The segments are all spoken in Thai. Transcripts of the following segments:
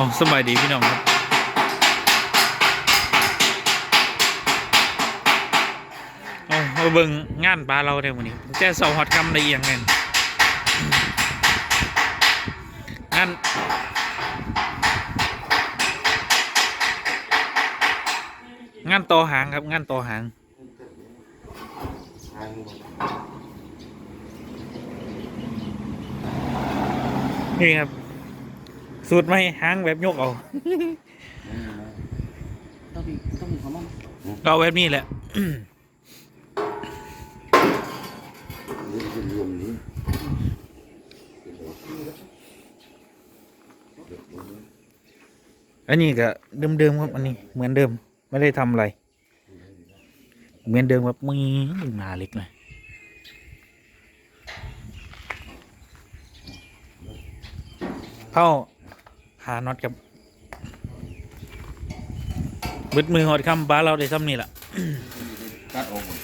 อ๋อสบายดีพี่น้องครับเอาเอาเบิ่งงานปลาเราได้มื้อนี้แจ้เสาฮอดคำได้เอียงแม่นงานงานต่อหางครับงานต่อหางนี่ครับ สูตรไม่หางแบบยกเอาต้องมีต้องมีความมั่นก็เอาแบบนี้แหละนี่เป็นรวมนี้อันนี้ก็เดิมๆครับอันนี้เหมือนเดิมไม่ได้ทำอะไร เหมือนเดิมครับมีหนาเล็กเลยเข้าหาน็อตกับบึดมือหอดคำบ้าเราได้ซ้ำนี่แหละตัดออกหมด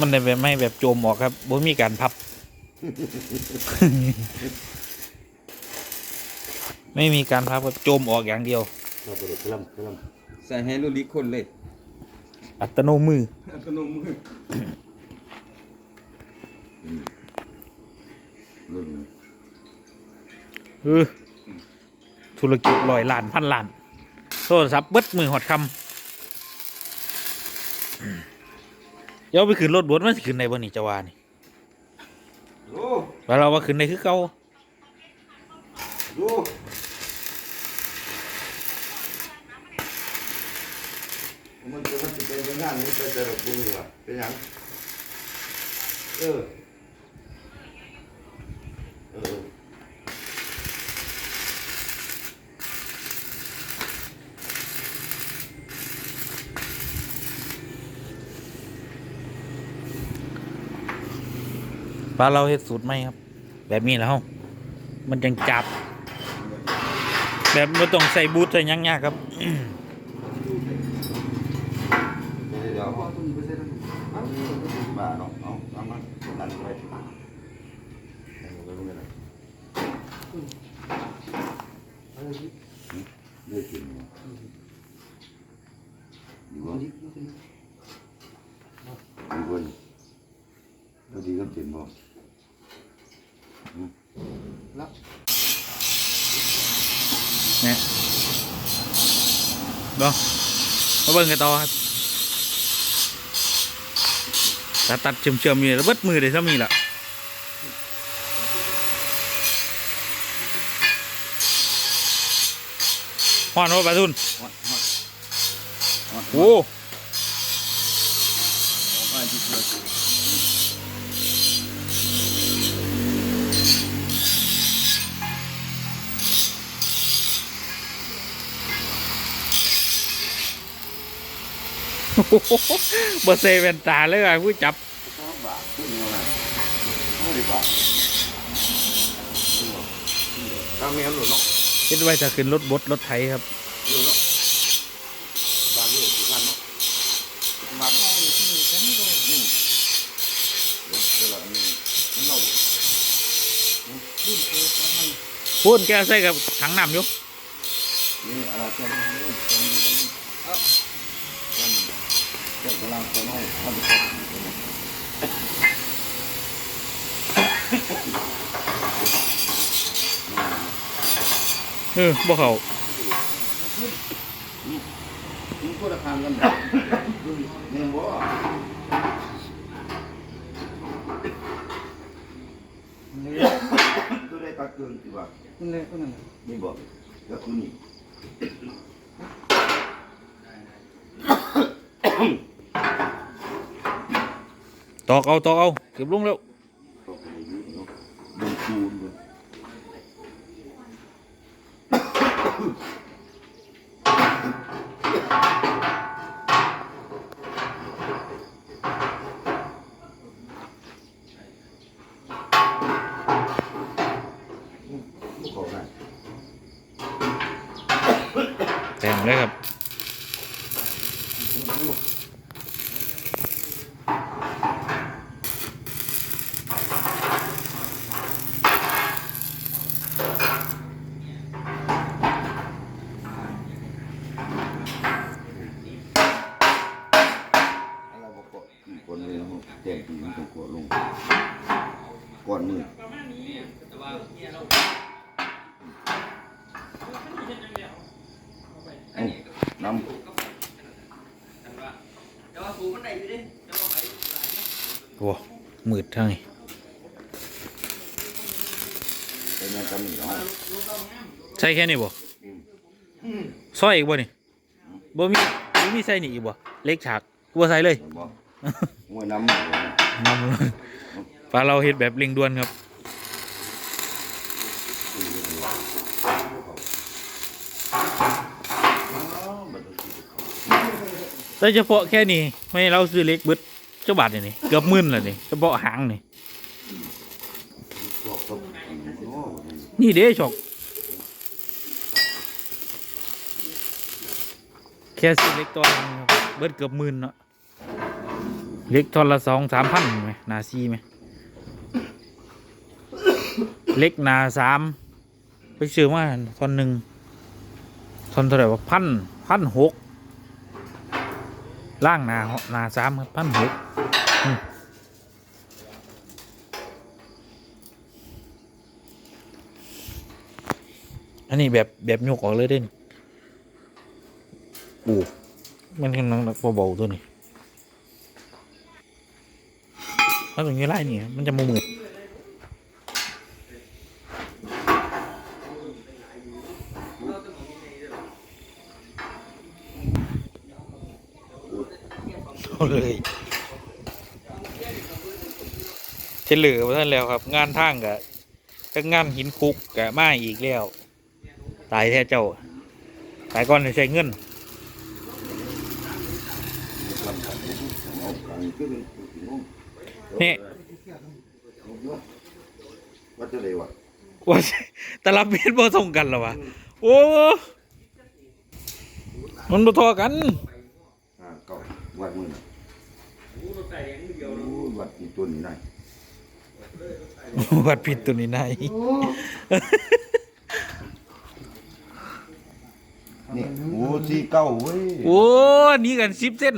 มันได้แบบไม่แบบโจมออกครับบ่มีการพับ ไม่มีการพับครับโจมออกอย่างเดียวเราไปเลยกล้ำกล้ใส่ให้ลูกลิคนเลย อัตโนมืออัตโนมือำรุ่น เออธุรกิจลอยล้านพันล้านโทรศัพท์เบิดมือหอดคำเดี๋ยวเอาไปขึ้นรถบดมันสิขึ้นในบนนี่จะว่านี่โอ้ว่าเราว่าขึ้นในคือเก่าโอ้มันจะมันจะเป็นงานนี้ไปแต่ละปุ่มว่ะเป็นยังเออ ปลาเราเฮ็ดสูตรไหมครับ แบบนี้แล้วมันจังจับ แบบไม่ต้องใส่บูทใส่ยังยากครับเดี๋ยวเอาตัวนี้ไปใส่ทั้งเอาบ้าเนาะเอาเอามาดันไปเอาไปลงไปเลยเลือกกินอยู่อยู่บ่นี้ตัวนี้ดีกว่านี่ก็ดีก็เต็มบ่รับ เนี่ย เนาะมาเบิ่งกันต่อครับตัดตัดเชื่อมเชื่อมๆอยู่แล้วเบิดมือได้ซ้ำนี่แหละฮอนว่าปลาทุน ฮอดฮอดฮอด โอ้ ไปที่เกิด โห บ่เซเวนตาเลยอะผู้จับห้าบาทขึ้นเท่าไหร่ห้าสิบบาทตามเมียหลุดเนาะเฮ็ดไว้จะขึ้นรถบดรถไถครับหลุดเนาะบาทหลุดกี่พันเนาะบาทนี่เดี๋ยวเรามีน้ำเราพูนแกใส่กับถังน้ำอยู่นี่อะไรเจ้านี่เจ้านี่เอ้าเจ้านี่เจ้ากำลังจะน้อยทำเป็นคนเออบ่เข้านี่คนละคางกันนี่บ่ตัวได้ตักเกินสิว่านี่เลยคนนั้นนี่บ่ก็คือนี่ ตอกเอาตอกเอาเก็บลงแล้วตกไปอยู่เนาะโดนคูณเลยบ่ขอได้แต้มเลยครับ เก่อนเลยนะครับแจ้งปีมันต้องกดลงก่อนมือเอ้น้ำโอ้มืดทั้งไปแม่กันนี่เอาใช่แค่นี้บ่ซอยอีกบ่นี่บ่มีบ่มีใส่นี่อีกบ่เล็กฉากบ่ใส่เลย มวยน้ำนะนำปลาเราเฮ็ดแบบเร่งด่วนครับแต่เฉพาะแค่นี้ไม่เราซื้อเล็กบิดเจ้าบาทนี่นี่เกือบหมื่นแล้วนี่เฉพาะหางนี่นี่เด้ชกแค่ซื้อเล็กตัวนึงเบิดเกือบหมื่นเนาะ เล็กทอนละสองสามพันไหมนาซีไหมเล็กนาสามไปซื้อมาทอนหนึ่งทอนเท่าไหร่ว่าพันพันหกล่างนานาสามครับพันหกอันนี้แบบแบบยกออกเลยเด่นอู้มันกำลังเบาๆตัวนี้ ถ้าตรงนี้ไล่เนี่ยมันจะมมืดเอาเลยเฉลือมาท่านแล้วครับ งานทางกับก็งานหินคุกกับมาอีกแล้ว ตายแท้เจ้า ตายก่อนใช้เงิน นี่ว่าจะเลยวะว่าสิแต่ละเม็ดบ่ส่งกันหรอวะโอ้มันบ่ทอกันอ่าเก่าวัดมือน่ะโอ้วัดอีตัวนี้ได้วัดผิดตัวนี้นายนี่โอ้สี่เก้าเว้ยโอ้หนี่กันสิบเส้น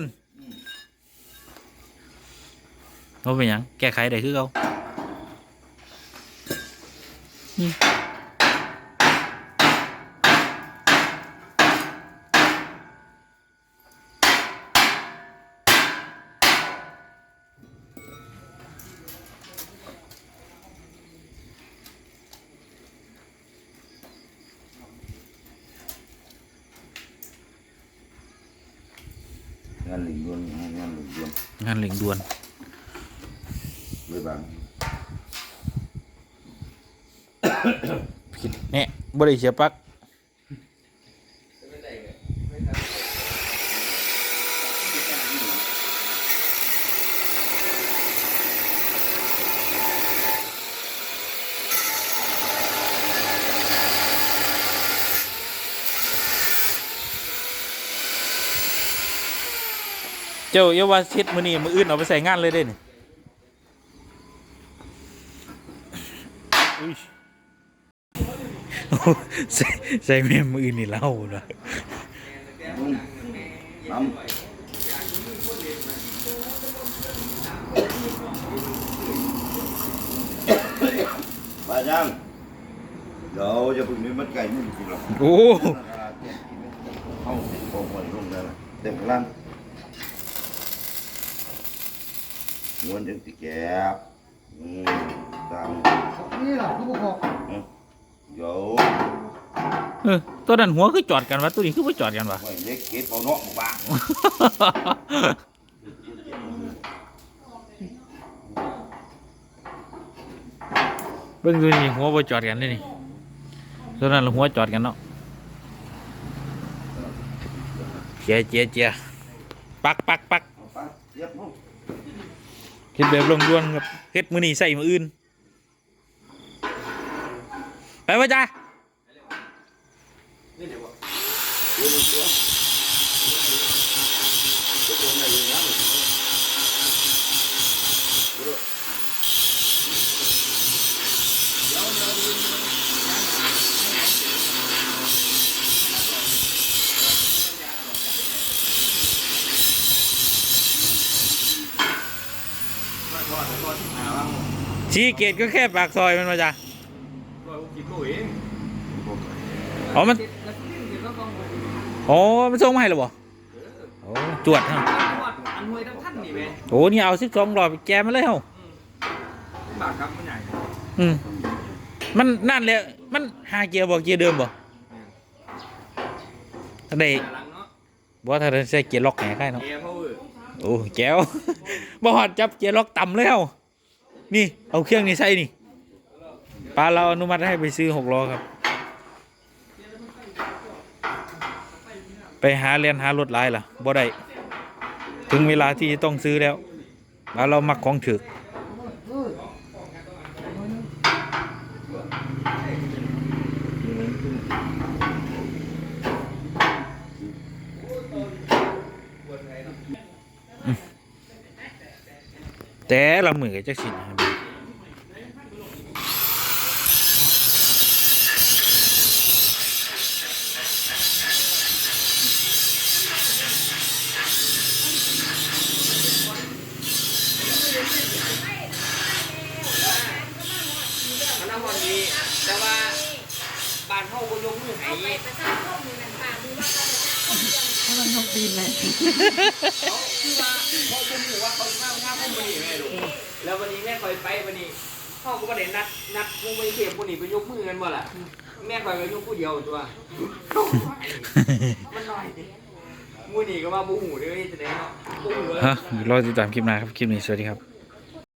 เขาเป็นหยังแก้ไขได้คือเขาอืมงานหลิงดวนงานหลิงดวนงานเหล่งด่วน ไม่บางผิดเนี่ยบ่ได้เสียปักเจ้าอย่าวาช็ดมือนี้มืออื่นเอาไปใส่งานเลยเด้เนี่ย ใส่ใส่แม่มืออื่นนี่เล่านะน้ำมาจังเดี๋ยวจะพึ่งนี้มันไก่ไม่กินหรอกโอ้เข้าโอ้โหลงได้ละเต็มกระลังม้วนถึงติแกบ อืมตามนี่ล่ะลูกบอกเดี๋ยวเออตัวนั้นหัวคือจอดกันวะตัวนี้คือไม่จอดกันวะไว้เล็กเก็บเอาเนาะบ้างเบิ่งดูนี่หัวบ่จอดกันเด้นี่ตัวนั้นหัวจอดกันเนาะเจียเจียเจียปักปักปักเอาไป เรียบร้อยเฮ็ดแบบลงด่วนครับเฮ็ดมื้อนี้ใส่มื้ออื่น ไปว่าจ้า เดี๋ยวมันตัวตัวไหนอยู่นะ ทอดทอดหาว่า ชีเกตก็แค่ปากซอยมันมาจ้ะร้อยหกสิบโลเองอ๋อมันแล้วที่นี่เดี๋ยวก็ต้องอ๋อมันส่งมาให้หรอบ่โอ้จวดฮะอันหน่วยทั้งท่านนี่ไหมโอ้นี่เอาสิบสองรอบแกมาเลยเฮาบาทครับมันใหญ่อืมมันนั่นเลยมันหาเกียร์บ่เกียร์เดิมบ่ถ้าได้หลังเนาะบ่ถ้าได้ใส่เกียร์ล็อกแหน่ใครเนาะเอร์พาวเวอร์โอ้แก้วบ่ฮอดจับเกียร์ล็อกต่ำเลยเฮา นี่ เอาเครื่องนี้ใส่นี่ปลาเราอนุมัติให้ไปซื้อหกล้อครับ ไปหาเรียนหารถไลายล่ะบ่ได้ถึงเวลาที่ต้องซื้อแล้วปลาเรามักของถึก แต่ละมือก็จะสินะครับมันน้ำมันดีแต่ว่าบ้านเฮาบ่ยกมือให้ ไปประชาชนนั่นป่าดูว่าเขาจะ มันนกตีนเลยเขาคือว่าเขาบ่รู้ว่าเขาสิมาทำบ่นี่แม่ลูกแล้ววันนี้แม่คอยไปวันนี้เฮาก็บ่ได้นัดนัดผู้ไม่เทียบผู้นี้ไปยกมือกันบ่ล่ะแม่คอยก็ยกผู้เดียวตัวมันน้อยดิมูนี่ก็ว่าบูหูเด้อจะได้เนาะบูหูฮะรอติดตามคลิปหน้าครับ คลิปนี้สวัสดีครับ